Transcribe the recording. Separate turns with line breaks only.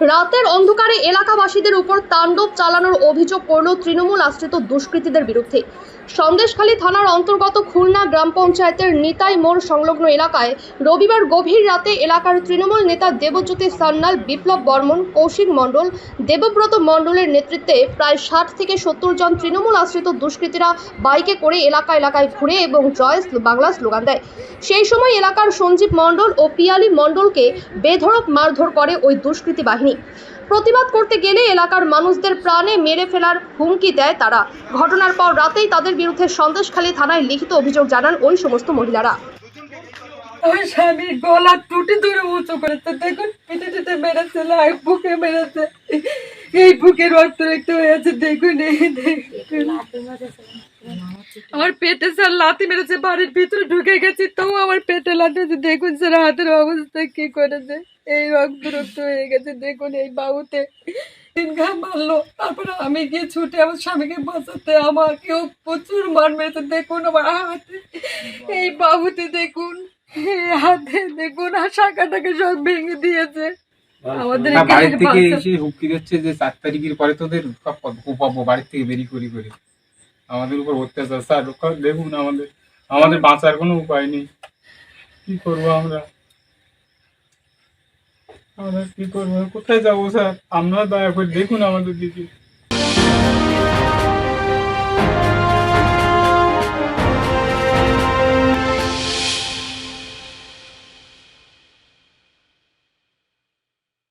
রাতের অন্ধকারে এলাকাবাসীদের উপর তাণ্ডব চালানোর অভিযোগ করল তৃণমূল আশ্রিত দুষ্কৃতীদের বিরুদ্ধে। সন্দেশখালী থানার অন্তর্গত খুলনা গ্রাম পঞ্চায়েতের নিতাই মোড় সংলগ্ন এলাকায় রবিবার গভীর রাতে এলাকার তৃণমূল নেতা দেবজ্যোতি সান্যাল, বিপ্লব বর্মন, কৌশিক মণ্ডল, দেবব্রত মণ্ডলের নেতৃত্বে প্রায় ষাট থেকে সত্তর জন তৃণমূল আশ্রিত দুষ্কৃতীরা বাইকে করে এলাকা এলাকায় ঘুরে এবং জয় বাংলা স্লোগান দেয়। সেই সময় এলাকার সঞ্জীব মণ্ডল ও পিয়ালি মণ্ডলকে বেধড়ক মারধর করে ওই দুষ্কৃতী বাহিনী। প্রতিবাদ করতে গেলে এলাকার মানুষদের প্রাণে মেরে ফেলার হুমকি দেয় তারা। ঘটনার পর রাতেই তাদের বিরুদ্ধে সন্দেশখালী থানায় লিখিত অভিযোগ জানান ওই সমস্ত মহিলারা।
গলা ধরে করেছে দেখুন বুকে মেরেছে। এই বুকে রক্ত রক্ত হয়েছে দেখুন। আমার পেটে স্যার লাথি মেরেছে বাড়ির ভিতরে ঢুকে গেছি তাও আমার পেটে লাথি মেরেছে। দেখুন স্যার হাতের অবস্থা কি করেছে। এই রক্ত রক্ত হয়ে গেছে দেখুন এই বাহুতে ঘা মারলো তারপরে আমি গিয়ে ছুটে আমার স্বামীকে বাঁচাতে আমাকেও প্রচুর মার মেরেছে দেখুন আমার হাতে। এই বাহুতে দেখুন এই হাতে দেখুন আর শাখাটাকে সব ভেঙে দিয়েছে। আমাদের
বাড়ির থেকে এসে হুমকি দিচ্ছে যে চার তারিখের পরে তোদের বাড়ির থেকে বেরি করি করে। আমাদের উপর অত্যাচার, স্যার রক্ষা দেখুন আমাদের আমাদের বাঁচার কোনো উপায় নেই। কি করব আমরা? আমরা কি করব? কোথায় যাব, স্যার? আপনারা দয়া করে দেখুন আমাদের দিকে।